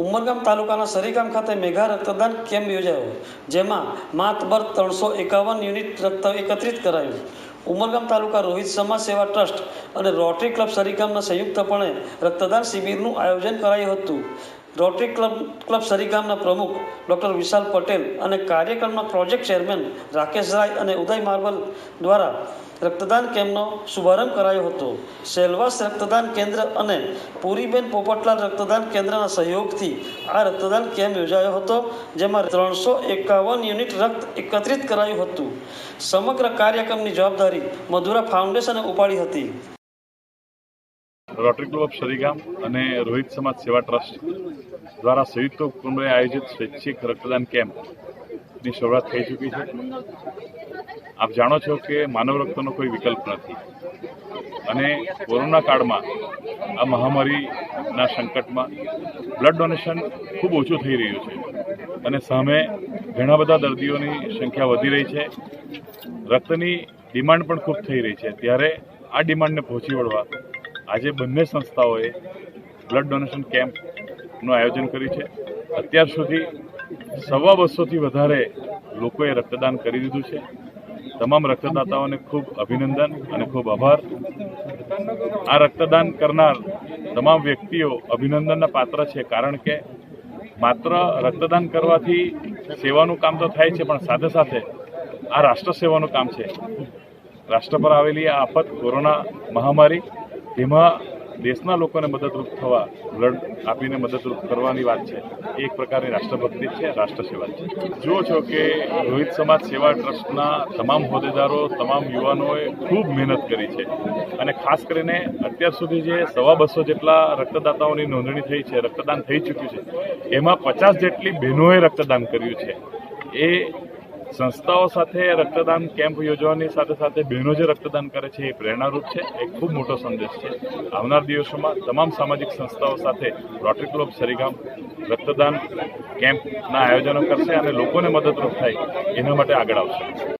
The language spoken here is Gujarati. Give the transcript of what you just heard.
ઉમરગામ તાલુકાના સરીગામ ખાતે મેઘા રક્તદાન કેમ્પ યોજાયો, જેમાં માતબર ત્રણસો એકાવન યુનિટ રક્ત એકત્રિત કરાયું. ઉમરગામ તાલુકા રોહિત સમાજ સેવા ટ્રસ્ટ અને રોટરી ક્લબ સરીગામના સંયુક્તપણે રક્તદાન શિબિરનું આયોજન કરાયું હતું. રોટરી ક્લબ ક્લબ સરીગામના પ્રમુખ ડૉક્ટર વિશાલ પટેલ અને કાર્યક્રમના પ્રોજેક્ટ ચેરમેન રાકેશ રાય અને ઉદય માર્બલ દ્વારા રક્તદાન કેમ્પનો શુભારંભ કરાયો હતો. સેલવાસ રક્તદાન કેન્દ્ર અને પુરીબેન પોપટલાલ રક્તદાન કેન્દ્રના સહયોગથી આ રક્તદાન કેમ્પ યોજાયો હતો, જેમાં ત્રણસો એકાવન યુનિટ રક્ત એકત્રિત કરાયું હતું. સમગ્ર કાર્યક્રમની જવાબદારી મધુરા ફાઉન્ડેશને ઉપાડી હતી. રોટરી ક્લબ ઓફ સરીગામ અને રોહિત સમાજ સેવા ટ્રસ્ટ દ્વારા સંયુક્ત ઉપક્રમે આયોજિત સ્વૈચ્છિક રક્તદાન કેમ્પની શરૂઆત થઈ ચૂકી છે. આપ જાણો છો કે માનવ રક્તનો કોઈ વિકલ્પ નથી. અને કોરોના કાળમાં આ મહામારીના સંકટમાં બ્લડ ડોનેશન ખૂબ ઓછું થઈ રહ્યું છે અને સામે ઘણા બધા દર્દીઓની સંખ્યા વધી રહી છે. રક્તની ડિમાન્ડ પણ ખૂબ થઈ રહી છે. ત્યારે આ ડિમાન્ડને પહોંચી વળવા આજે બંને સંસ્થાઓએ બ્લડ ડોનેશન કેમ્પનું આયોજન કર્યું છે. અત્યાર સુધી સવા બસોથી વધારે લોકોએ રક્તદાન કરી દીધું છે. તમામ રક્તદાતાઓને ખૂબ અભિનંદન અને ખૂબ આભાર. આ રક્તદાન કરનાર તમામ વ્યક્તિઓ અભિનંદનના પાત્ર છે કારણ કે માત્ર રક્તદાન કરવાથી સેવાનું કામ તો થાય છે, પણ સાથે સાથે આ રાષ્ટ્ર સેવાનું કામ છે. રાષ્ટ્ર પર આવેલી આ આફત કોરોના મહામારી તેમાં દેશના લોકોને મદદરૂપ થવા, બ્લડ આપીને મદદરૂપ કરવાની વાત છે. એ એક પ્રકારની રાષ્ટ્રભક્તિ છે રાષ્ટ્ર સેવા છે. જુઓ છો કે રોહિત સમાજ સેવા ટ્રસ્ટના તમામ હોદ્દેદારો, તમામ યુવાનોએ ખૂબ મહેનત કરી છે. અને ખાસ કરીને અત્યાર સુધી જે સવા બસો જેટલા રક્તદાતાઓની નોંધણી થઈ છે, રક્તદાન થઈ ચૂક્યું છે, એમાં પચાસ જેટલી બહેનોએ રક્તદાન કર્યું છે. એ સંસ્થાઓ સાથે રક્તદાન કેમ્પ યોજવાની સાથે સાથે બહેનો જે રક્તદાન કરે છે એ પ્રેરણારૂપ છે. એ ખૂબ મોટો સંદેશ છે. આવનાર દિવસોમાં તમામ સામાજિક સંસ્થાઓ સાથે રોટરી ક્લબ, સરીગામ, રક્તદાન કેમ્પના આયોજનો કરશે અને લોકોને મદદરૂપ થાય એના માટે આગળ આવશે.